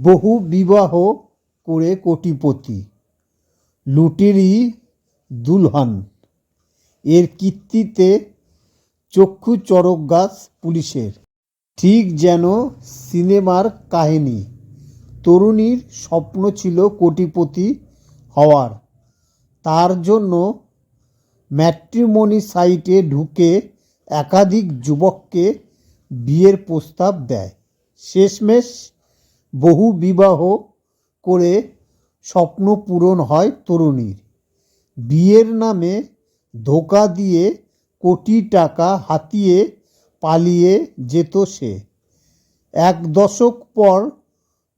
বহু বিবাহ করে কোটিপতি। লুটেরি দুলহান। এর কীর্তিতে চক্ষু চরক গাছ পুলিশের। ঠিক যেন সিনেমার কাহিনী। তরুণীর স্বপ্ন ছিল কোটিপতি হওয়ার। তার জন্য ম্যাট্রিমনি সাইটে ঢুকে একাধিক যুবককে বিয়ের প্রস্তাব দেয়। শেষমেশ বহু বিবাহ করে স্বপ্ন পূরণ হয় তরুণীর। বিয়ের নামে ধোকা দিয়ে কোটি টাকা হাতিয়ে পালিয়ে যেত সে। এক দশক পর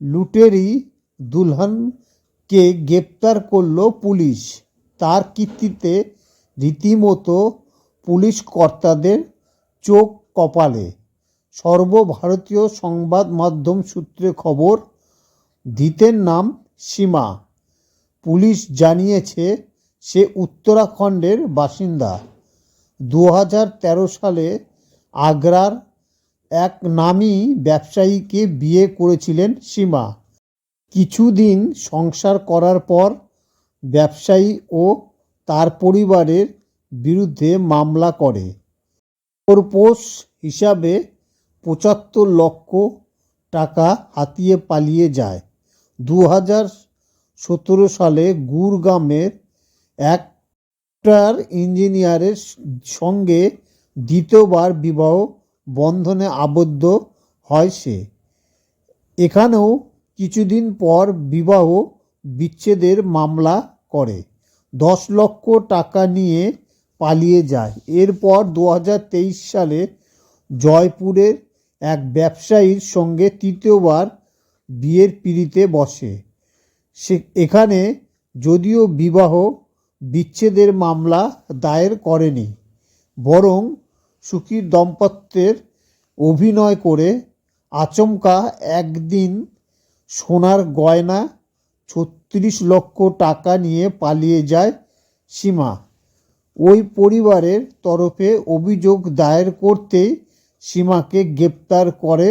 লুটেরি দুলহানকে গ্রেপ্তার করল পুলিশ। তার কীর্তিতে রীতিমতো পুলিশ কর্তাদের চোখ কপালে। সর্বভারতীয় সংবাদ মাধ্যম সূত্রে খবর, ধৃতের নাম সীমা। পুলিশ জানিয়েছে সে উত্তরাখণ্ডের বাসিন্দা। দু হাজার তেরো সালে আগ্রার এক নামী ব্যবসায়ীকে বিয়ে করেছিলেন সীমা। কিছুদিন সংসার করার পর ব্যবসায়ী ও তার পরিবারের বিরুদ্ধে মামলা করে। খোরপোশ হিসাবে পঁচাত্তর লক্ষ টাকা হাতিয়ে পালিয়ে যায়। দু হাজার সতেরো সালে গুরগামের এক সফটওয়্যার ইঞ্জিনিয়ারের সঙ্গে দ্বিতীয়বার বিবাহ বন্ধনে আবদ্ধ হয় সে। এখানেও কিছুদিন পর বিবাহ বিচ্ছেদের মামলা করে। দশ লক্ষ টাকা নিয়ে পালিয়ে যায়। এরপর দু হাজার তেইশ সালে জয়পুরের এক ব্যবসায়ীর সঙ্গে তৃতীয়বার বিয়ের পিড়িতে বসে। সে এখানে যদিও বিবাহ বিচ্ছেদের মামলা দায়ের করেনি, বরং সুখী দম্পত্যের অভিনয় করে আচমকা একদিন সোনার গয়না ছত্রিশ লক্ষ টাকা নিয়ে পালিয়ে যায় সীমা। ওই পরিবারের তরফে অভিযোগ দায়ের করতেই সীমাকে গ্রেপ্তার করে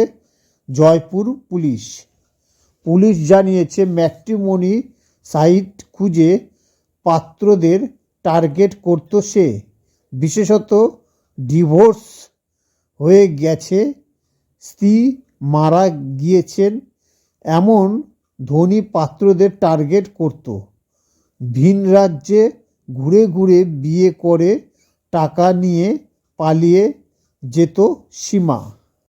জয়পুর পুলিশ। পুলিশ জানিয়েছে, ম্যাট্রিমনি সাইট খুঁজে পাত্রদের টার্গেট করত সে। বিশেষত ডিভোর্স হয়ে গেছে, স্ত্রী মারা গিয়েছেন এমন ধনী পাত্রদের টার্গেট করত। ভিন রাজ্যে ঘুরে ঘুরে বিয়ে করে টাকা নিয়ে পালিয়ে যেত সীমা।